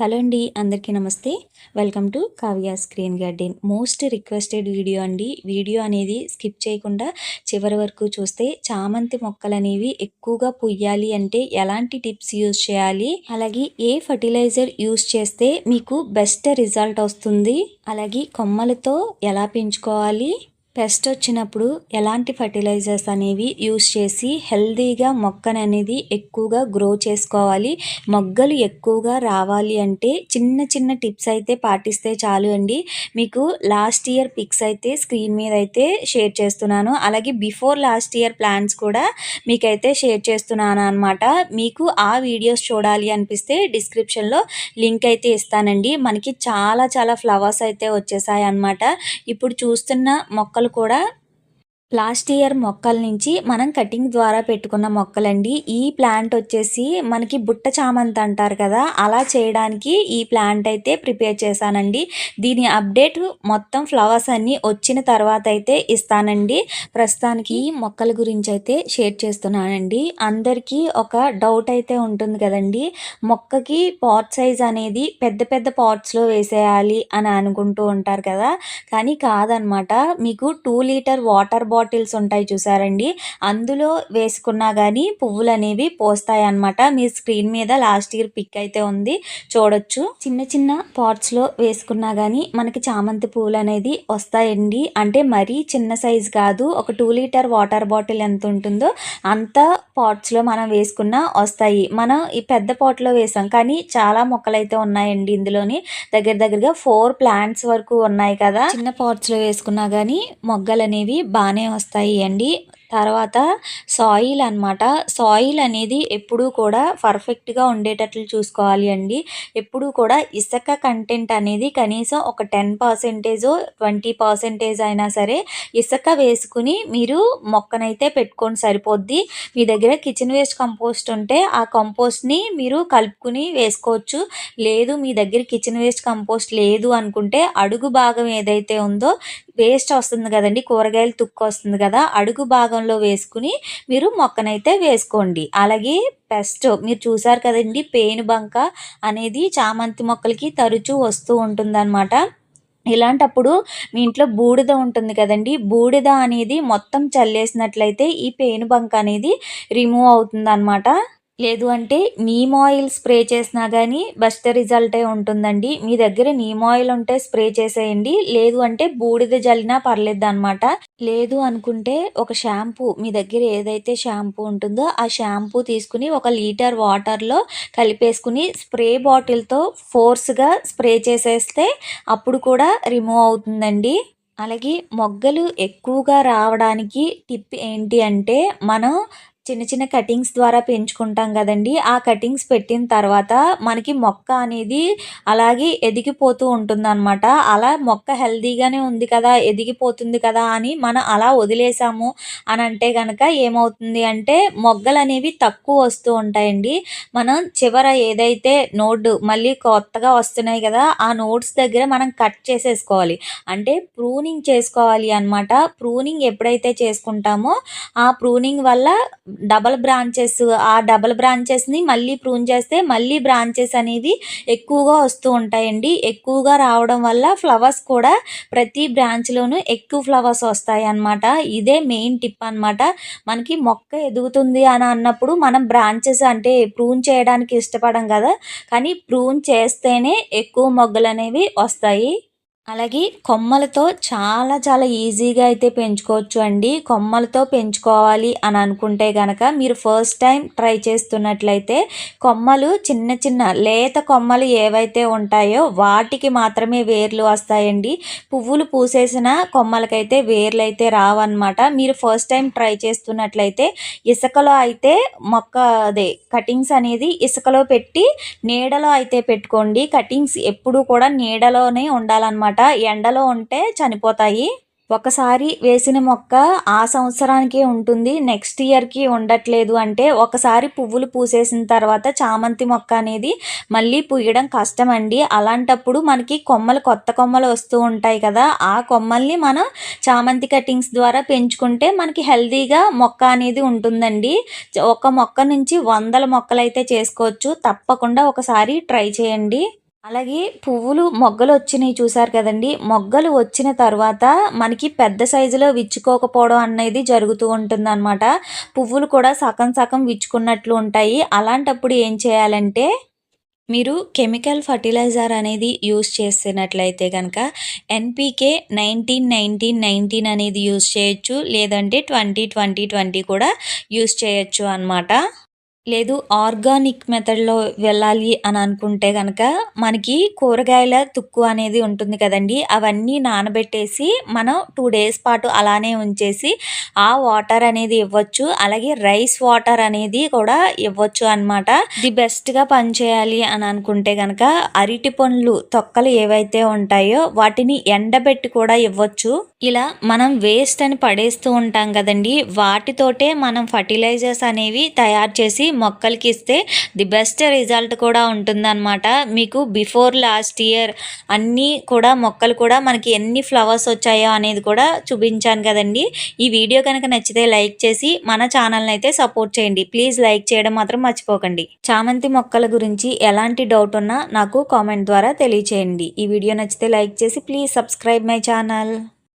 Hello అండి అందరికీ నమస్తే. Welcome to Kavya screen garden. Most requested video అండి. వీడియో అనేది స్కిప్ చేయకుండా చివరి వరకు చూస్తే చామంతి మొక్కలు అనేవి ఎక్కువగా పుయ్యాలి అంటే ఎలాంటి టిప్స్ యూజ్ చేయాలి? అలాగే ఏ ఫర్టిలైజర్ యూజ్ చేస్తే మీకు బెస్ట్ రిజల్ట్ వస్తుంది? అలాగే కొమ్మలతో ఎలా పెంచుకోవాలి? పెస్ట్ వచ్చినప్పుడు ఎలాంటి ఫర్టిలైజర్స్ అనేవి యూస్ చేసి హెల్దీగా మొక్కను అనేది ఎక్కువగా గ్రో చేసుకోవాలి. మొగ్గలు ఎక్కువగా రావాలి అంటే చిన్న చిన్న టిప్స్ అయితే పాటిస్తే చాలు అండి. మీకు లాస్ట్ ఇయర్ పిక్స్ అయితే స్క్రీన్ మీద అయితే షేర్ చేస్తున్నాను. అలాగే బిఫోర్ లాస్ట్ ఇయర్ ప్లాన్స్ కూడా మీకైతే షేర్ చేస్తున్నాను అనమాట మీకు ఆ వీడియోస్ చూడాలి అనిపిస్తే డిస్క్రిప్షన్లో లింక్ అయితే ఇస్తానండి. మనకి చాలా చాలా ఫ్లవర్స్ అయితే వచ్చేసాయి అనమాట ఇప్పుడు చూస్తున్న మొక్కలు కూడా లాస్ట్ ఇయర్ మొక్కల నుంచి మనం కటింగ్ ద్వారా పెట్టుకున్న మొక్కలండి. ఈ ప్లాంట్ వచ్చేసి మనకి బుట్ట చామంతి అంటారు కదా అలా చేయడానికి ఈ ప్లాంట్ అయితే ప్రిపేర్ చేశానండి. దీని అప్డేట్ మొత్తం ఫ్లవర్స్ అన్నీ వచ్చిన తర్వాత అయితే ఇస్తానండి. ప్రస్తుతానికి మొక్కల గురించి అయితే షేర్ చేస్తున్నానండి. అందరికీ ఒక డౌట్ అయితే ఉంటుంది కదండి మొక్కకి పాట్ సైజ్ అనేది పెద్ద పెద్ద పాట్స్లో వేసేయాలి అని అనుకుంటూ ఉంటారు కదా. కానీ కాదనమాట మీకు two litre water bottle bottles ఉంటాయి చూసారండి. అందులో వేసుకున్నా కానీ పువ్వులు అనేవి పోస్తాయి అనమాట మీ స్క్రీన్ మీద లాస్ట్ ఇయర్ పిక్ అయితే ఉంది. చూడొచ్చు. చిన్న చిన్న పాట్స్లో వేసుకున్నా కానీ మనకి చామంతి పువ్వులు అనేది వస్తాయండి. అంటే మరీ చిన్న సైజ్ కాదు. ఒక టూ లీటర్ వాటర్ బాటిల్ ఎంత ఉంటుందో అంత పాట్స్లో మనం వేసుకున్నా వస్తాయి. మనం ఈ పెద్ద పాట్లో వేసాం. కానీ చాలా మొక్కలు అయితే ఉన్నాయండి ఇందులోని. దగ్గర దగ్గరగా ఫోర్ ప్లాంట్స్ వరకు ఉన్నాయి కదా. చిన్న పాట్స్లో వేసుకున్నా కానీ మొగ్గలు అనేవి బాగానే వస్తాయి అండి. తర్వాత సాయిల్ అనమాట సాయిల్ అనేది ఎప్పుడూ కూడా పర్ఫెక్ట్గా ఉండేటట్లు చూసుకోవాలి అండి. ఎప్పుడూ కూడా ఇసుక కంటెంట్ అనేది కనీసం ఒక టెన్ పర్సెంటేజ్ ట్వంటీ పర్సెంటేజ్ అయినా సరే ఇసుక వేసుకుని మీరు మొక్కనైతే పెట్టుకొని సరిపోద్ది. మీ దగ్గర కిచెన్ వేస్ట్ కంపోస్ట్ ఉంటే ఆ కంపోస్ట్ని మీరు కలుపుకుని వేసుకోవచ్చు. లేదు మీ దగ్గర కిచెన్ వేస్ట్ కంపోస్ట్ లేదు అనుకుంటే అడుగు భాగం ఏదైతే ఉందో వేస్ట్ వస్తుంది కదండి కూరగాయలు తుక్కు వస్తుంది కదా అడుగు భాగం భాగంలో వేసుకుని మీరు మొక్కనైతే వేసుకోండి. అలాగే పెస్ట్ మీరు చూసారు కదండి పేను బంక అనేది చామంతి మొక్కలకి తరచూ వస్తూ ఉంటుందన్నమాట. ఇలాంటప్పుడు మీ ఇంట్లో బూడిద ఉంటుంది కదండి బూడిద అనేది మొత్తం చల్లేసినట్లయితే ఈ పేను బంక అనేది రిమూవ్ అవుతుంది అనమాట లేదు అంటే నీమ్ ఆయిల్ స్ప్రే చేసినా కానీ బెస్ట్ రిజల్టే ఉంటుందండి. మీ దగ్గర నీమ్ ఆయిల్ ఉంటే స్ప్రే చేసేయండి. లేదు అంటే బూడిద జల్లినా పర్లేదు అనమాట లేదు అనుకుంటే ఒక షాంపూ మీ దగ్గర ఏదైతే షాంపూ ఉంటుందో ఆ షాంపూ తీసుకుని ఒక లీటర్ వాటర్లో కలిపేసుకుని స్ప్రే బాటిల్తో ఫోర్స్గా స్ప్రే చేసేస్తే అప్పుడు కూడా రిమూవ్ అవుతుందండి. అలాగే మొగ్గలు ఎక్కువగా రావడానికి టిప్ ఏంటి అంటే మనం చిన్న చిన్న కటింగ్స్ ద్వారా పెంచుకుంటాం కదండి. ఆ కటింగ్స్ పెట్టిన తర్వాత మనకి మొక్క అనేది అలాగే ఎదిగిపోతూ ఉంటుందన్నమాట. అలా మొక్క హెల్దీగానే ఉంది కదా ఎదిగిపోతుంది కదా అని మనం అలా వదిలేసాము అని అంటే కనుక ఏమవుతుంది అంటే మొగ్గలు అనేవి తక్కువ వస్తూ ఉంటాయండి. మనం చివర ఏదైతే నోడ్ మళ్ళీ కొత్తగా వస్తున్నాయి కదా ఆ నోట్స్ దగ్గర మనం కట్ చేసేసుకోవాలి. అంటే ప్రూనింగ్ చేసుకోవాలి అనమాట ప్రూనింగ్ ఎప్పుడైతే చేసుకుంటామో ఆ ప్రూనింగ్ వల్ల డబల్ బ్రాంచెస్ ఆ డబల్ బ్రాంచెస్ని మళ్ళీ ప్రూన్ చేస్తే మళ్ళీ బ్రాంచెస్ అనేవి ఎక్కువగా వస్తూ ఉంటాయండి. ఎక్కువగా రావడం వల్ల ఫ్లవర్స్ కూడా ప్రతి బ్రాంచ్లోనూ ఎక్కువ ఫ్లవర్స్ వస్తాయి అన్నమాట. ఇదే మెయిన్ టిప్ అనమాట మనకి మొక్క ఎదుగుతుంది అని అన్నప్పుడు మనం బ్రాంచెస్ అంటే ప్రూన్ చేయడానికి ఇష్టపడం కదా. కానీ ప్రూన్ చేస్తేనే ఎక్కువ మొగ్గలు అనేవి వస్తాయి. అలాగే కొమ్మలతో చాలా చాలా ఈజీగా అయితే పెంచుకోవచ్చు అండి. కొమ్మలతో పెంచుకోవాలి అని అనుకుంటే కనుక మీరు ఫస్ట్ టైం ట్రై చేస్తున్నట్లయితే కొమ్మలు చిన్న చిన్న లేత కొమ్మలు ఏవైతే ఉంటాయో వాటికి మాత్రమే వేర్లు వస్తాయండి. పువ్వులు పూసేసిన కొమ్మలకైతే వేర్లు అయితే రావన్నమాట. మీరు ఫస్ట్ టైం ట్రై చేస్తున్నట్లయితే ఇసుకలో అయితే మొక్క అదే కటింగ్స్ అనేది ఇసుకలో పెట్టి నీడలో అయితే పెట్టుకోండి. కటింగ్స్ ఎప్పుడూ కూడా నీడలోనే ఉండాలన్నమాట. ఎండలో ఉంటే చనిపోతాయి. ఒకసారి వేసిన మొక్క ఆ సంవత్సరానికి ఉంటుంది. నెక్స్ట్ ఇయర్కి ఉండట్లేదు అంటే ఒకసారి పువ్వులు పూసేసిన తర్వాత చామంతి మొక్క అనేది మళ్ళీ పూయడం కష్టం అండి అలాంటప్పుడు మనకి కొమ్మలు కొత్త కొమ్మలు వస్తూ ఉంటాయి కదా ఆ కొమ్మల్ని మనం చామంతి కటింగ్స్ ద్వారా పెంచుకుంటే మనకి హెల్తీగా మొక్క అనేది ఉంటుందండి. ఒక మొక్క నుంచి వందల మొక్కలు అయితే చేసుకోవచ్చు. తప్పకుండా ఒకసారి ట్రై చేయండి. అలాగే పువ్వులు మొగ్గలు వచ్చినాయి చూసారు కదండి. మొగ్గలు వచ్చిన తర్వాత మనకి పెద్ద సైజులో విచ్చుకోకపోవడం అనేది జరుగుతూ ఉంటుందన్నమాట. పువ్వులు కూడా సగం సగం విచ్చుకున్నట్లు ఉంటాయి. అలాంటప్పుడు ఏం చేయాలంటే మీరు కెమికల్ ఫర్టిలైజర్ అనేది యూస్ చేస్తున్నట్లయితే కనుక ఎన్పికే నైన్టీన్ నైన్టీన్ నైన్టీన్ అనేది యూస్ చేయొచ్చు. లేదంటే ట్వంటీ ట్వంటీ ట్వంటీ కూడా యూస్ చేయొచ్చు అనమాట లేదు ఆర్గానిక్ మెథడ్లో వెళ్ళాలి అని అనుకుంటే కనుక మనకి కూరగాయల తుక్కు అనేది ఉంటుంది కదండి అవన్నీ నానబెట్టేసి మనం టూ డేస్ పాటు అలానే ఉంచేసి ఆ వాటర్ అనేది ఇవ్వచ్చు. అలాగే రైస్ వాటర్ అనేది కూడా ఇవ్వచ్చు అనమాట ది బెస్ట్గా పనిచేయాలి అని అనుకుంటే కనుక అరటి పండ్లు తొక్కలు ఏవైతే ఉంటాయో వాటిని ఎండబెట్టి కూడా ఇవ్వచ్చు. ఇలా మనం వేస్ట్ అని పడేస్తూ ఉంటాం కదండి వాటితోటే మనం ఫర్టిలైజర్స్ అనేవి తయారు చేసి మొక్కలకి ఇస్తే ది బెస్ట్ రిజల్ట్ కూడా ఉంటుందన్నమాట. మీకు బిఫోర్ లాస్ట్ ఇయర్ అన్నీ కూడా మొక్కలు కూడా మనకి ఎన్ని ఫ్లవర్స్ వచ్చాయో అనేది కూడా చూపించాను కదండి. ఈ వీడియో కనుక నచ్చితే లైక్ చేసి మన ఛానల్ని అయితే సపోర్ట్ చేయండి. ప్లీజ్ లైక్ చేయడం మాత్రం మర్చిపోకండి. చామంతి మొక్కల గురించి ఎలాంటి డౌట్ ఉన్నా నాకు కామెంట్ ద్వారా తెలియచేయండి. ఈ వీడియో నచ్చితే లైక్ చేసి ప్లీజ్ సబ్స్క్రైబ్ మై ఛానల్.